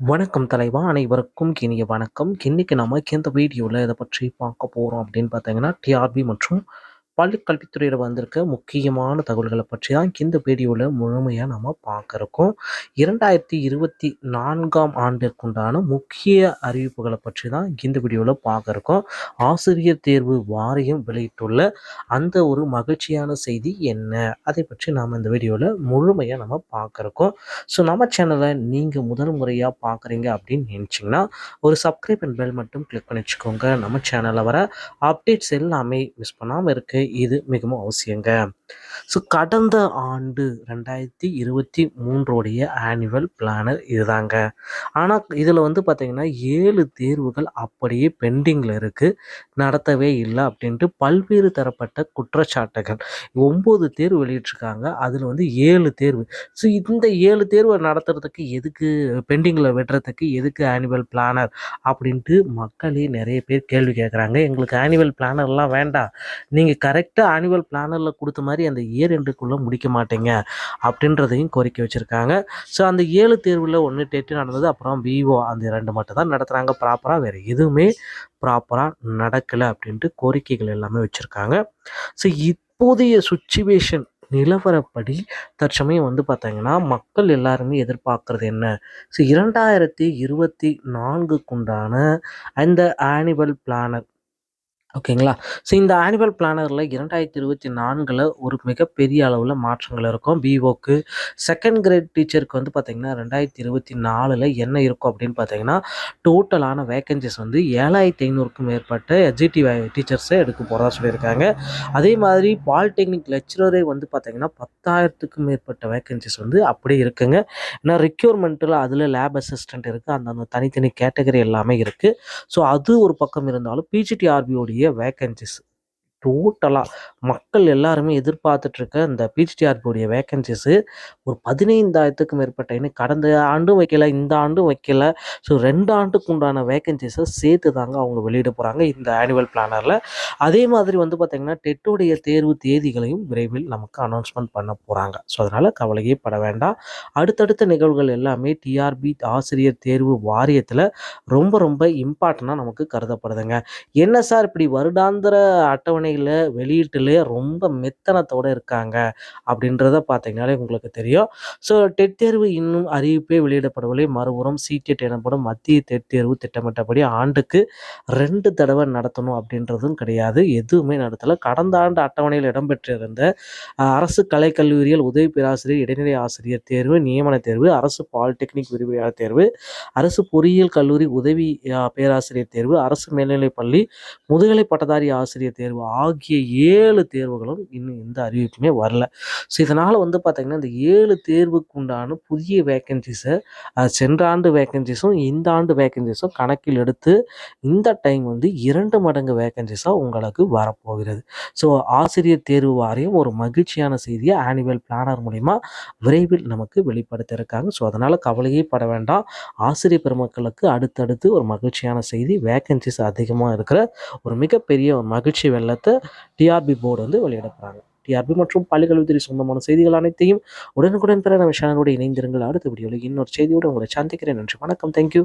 வணக்கம் தலைவா அனைவருக்கும் இனிய வணக்கம். இன்னைக்கு நம்ம இந்த வீடியோவில் இதை பற்றி பார்க்க போகிறோம் அப்படின்னு பார்த்தீங்கன்னா டிஆர்பி மற்றும் பள்ளிக்கல்வித்துறையில் வந்திருக்க முக்கியமான தகவல்களை பற்றி தான் இந்த வீடியோவில் முழுமையாக நம்ம பார்க்க இரண்டாயிரத்தி இருபத்தி நான்காம் ஆண்டிற்குண்டான முக்கிய அறிவிப்புகளை பற்றி தான் இந்த வீடியோவில் பார்க்க ஆசிரியர் தேர்வு வாரியம் வெளியிட்டுள்ள அந்த ஒரு மகிழ்ச்சியான செய்தி என்ன? அதை பற்றி நாம் இந்த வீடியோவில் முழுமையாக நம்ம பார்க்க ஸோ நம்ம சேனலை நீங்கள் முதல் முறையாக பார்க்குறீங்க அப்படின்னு நினச்சிங்கன்னா ஒரு சப்ஸ்கிரைப் அண்ட் பெல் மட்டும் கிளிக் பண்ணி வச்சுக்கோங்க. நம்ம சேனலில் வர அப்டேட்ஸ் எல்லாமே மிஸ் பண்ணாமல் இருக்குது இது மிகவும் அவசியங்க. ஸோ கடந்த ஆண்டு ரெண்டாயிரத்தி இருபத்தி மூன்றோடைய ஆனுவல் பிளானர் இதுதாங்க. ஆனால் இதில் வந்து பார்த்திங்கன்னா ஏழு தேர்வுகள் அப்படியே பெண்டிங்கில் இருக்குது நடத்தவே இல்லை அப்படின்ட்டு பல்வேறு தரப்பட்ட குற்றச்சாட்டுகள். ஒம்பது தேர்வு வெளியிட்டிருக்காங்க. அதில் வந்து ஏழு தேர்வு. ஸோ இந்த ஏழு தேர்வை நடத்துறதுக்கு எதுக்கு பெண்டிங்கில் விடுறதுக்கு எதுக்கு ஆனுவல் பிளானர் அப்படின்ட்டு மக்களே நிறைய பேர் கேள்வி கேட்குறாங்க எங்களுக்கு ஆனுவல் பிளானர்லாம் வேண்டாம். நீங்கள் கரெக்டாக ஆனுவல் பிளானரில் கொடுத்த மாதிரி அந்த இயர் எண்டுக்குள்ளே முடிக்க மாட்டேங்க அப்படின்றதையும் கோரிக்கை வச்சுருக்காங்க. ஸோ அந்த ஏழு தேர்வில் ஒன்று டெட்டு நடந்தது அப்புறம் விவோ அந்த ரெண்டு மட்டும் தான் நடத்துகிறாங்க ப்ராப்பராக வேறு எதுவுமே ப்ராப்பராக நடக்கலை அப்படின்ட்டு கோரிக்கைகள் எல்லாமே வச்சுருக்காங்க. ஸோ இப்போதைய சுச்சுவேஷன் நிலவரப்படி தற்சமயம் வந்து பார்த்திங்கன்னா மக்கள் எல்லாருமே எதிர்பார்க்குறது என்ன? ஸோ இரண்டாயிரத்தி இருபத்தி நான்குக்குண்டான அந்த ஆனிவல் பிளானர் ஓகேங்களா? ஸோ இந்த ஆனுவல் பிளானரில் இரண்டாயிரத்தி இருபத்தி நான்கில் ஒரு மிகப்பெரிய அளவில் மாற்றங்கள் இருக்கும். பிஓக்கு செகண்ட் கிரேட் டீச்சருக்கு வந்து பார்த்திங்கன்னா ரெண்டாயிரத்தி இருபத்தி நாலில் என்ன இருக்கும் அப்படின்னு பார்த்தீங்கன்னா டோட்டலான வேக்கன்சிஸ் வந்து ஏழாயிரத்தி ஐநூறுக்கும் மேற்பட்ட எஜிடி டீச்சர்ஸை எடுக்க போகிறதா சொல்லியிருக்காங்க. அதே மாதிரி பாலிடெக்னிக் லெக்சரரே வந்து பார்த்திங்கன்னா பத்தாயிரத்துக்கும் மேற்பட்ட வேக்கன்சிஸ் வந்து அப்படியே இருக்குங்க. ஏன்னா ரெக்யூர்மெண்ட்டில் அதில் லேப் அசிஸ்டண்ட் இருக்குது அந்தந்த தனித்தனி கேட்டகரி எல்லாமே இருக்குது ஸோ அது ஒரு பக்கம் இருந்தாலும் பிஜிடிஆர்பியோடைய வேக்கன்சிஸ் டோட்டலாக மக்கள் எல்லாருமே எதிர்பார்த்துட்ருக்க இந்த பிஜிடிஆர்பியோடைய வேக்கன்சிஸு ஒரு பதினைந்தாயிரத்துக்கும் மேற்பட்ட. இன்னும் கடந்த ஆண்டும் வைக்கல இந்த ஆண்டும் வைக்கல. ஸோ ரெண்டு ஆண்டுக்கு உண்டான வேக்கன்சிஸை சேர்த்து தாங்க அவங்க வெளியிட போகிறாங்க இந்த ஆனுவல் பிளானரில் அதே மாதிரி வந்து பார்த்திங்கன்னா டெட்டுடைய தேர்வு தேதிகளையும் விரைவில் நமக்கு அனௌன்ஸ்மெண்ட் பண்ண போகிறாங்க ஸோ அதனால் கவலையே பட வேண்டாம். அடுத்தடுத்த நிகழ்வுகள் எல்லாமே டிஆர்பி ஆசிரியர் தேர்வு வாரியத்தில் ரொம்ப ரொம்ப இம்பார்ட்டண்ட்டாக நமக்கு கருதப்படுதுங்க. என்ன சார் இப்படி வருடாந்திர அட்டவணை அட்டவணையில் வெளியீட்டுலேயே ரொம்ப மெத்தனத்தோட இருக்காங்க அப்படின்றத பார்த்தீங்கனாலே உங்களுக்கு தெரியும். ஸோ டெட் தேர்வு இன்னும் அறிவிப்பே வெளியிடப்படவில்லை மறுபுறம் சிடெட் எனப்படும் மத்திய டெட் தேர்வு திட்டமிட்டபடி ஆண்டுக்கு ரெண்டு தடவை நடத்தணும் அப்படின்றதும் கிடையாது. எதுவுமே நடத்தலை. கடந்த ஆண்டு அட்டவணையில் இடம்பெற்றிருந்த அரசு கலைக்கல்லூரியில் உதவி பேராசிரியர் இடைநிலை ஆசிரியர் தேர்வு நியமன தேர்வு அரசு பாலிடெக்னிக் விரிவுரையாளர் தேர்வு அரசு பொறியியல் கல்லூரி உதவி பேராசிரியர் தேர்வு அரசு மேல்நிலைப் பள்ளி முதுகலை பட்டதாரி ஆசிரியர் தேர்வு ஆகிய ஏழு தேர்வுகளும் இன்னும் எந்த அறிவிப்புமே வரல. ஸோ இதனால் வந்து பார்த்திங்கன்னா இந்த ஏழு தேர்வுக்கு உண்டான புதிய வேக்கன்சிஸை சென்ற ஆண்டு வேக்கன்சிஸும் இந்த ஆண்டு வேக்கன்சிஸும் கணக்கில் எடுத்து இந்த டைம் வந்து இரண்டு மடங்கு வேக்கன்சிஸாக உங்களுக்கு வரப்போகிறது. ஸோ ஆசிரியர் தேர்வு வாரியம் ஒரு மகிழ்ச்சியான செய்தியை ஆனுவல் பிளானர் மூலிமா விரைவில் நமக்கு வெளிப்படுத்தியிருக்காங்க. ஸோ அதனால் கவலையே பட வேண்டாம். ஆசிரியர் பெருமக்களுக்கு அடுத்தடுத்து ஒரு மகிழ்ச்சியான செய்தி வேக்கன்சிஸ் அதிகமாக இருக்கிற ஒரு மிகப்பெரிய ஒரு மகிழ்ச்சி வெள்ளத்தை டிஆர்பி போர்டு வந்து வெளியிட போகிறாங்க டிஆர்பி மற்றும் பள்ளிக்கல்வித்துறை சொந்தமான செய்திகள் அனைத்தையும் உடனுக்குடன் பெற நம்ம சேனலோடு இணைந்திருங்கள். அடுத்த வீடியோவில் இன்னொரு செய்தியோடு உங்களை சந்திக்கிறேன். நன்றி வணக்கம். தேங்க்யூ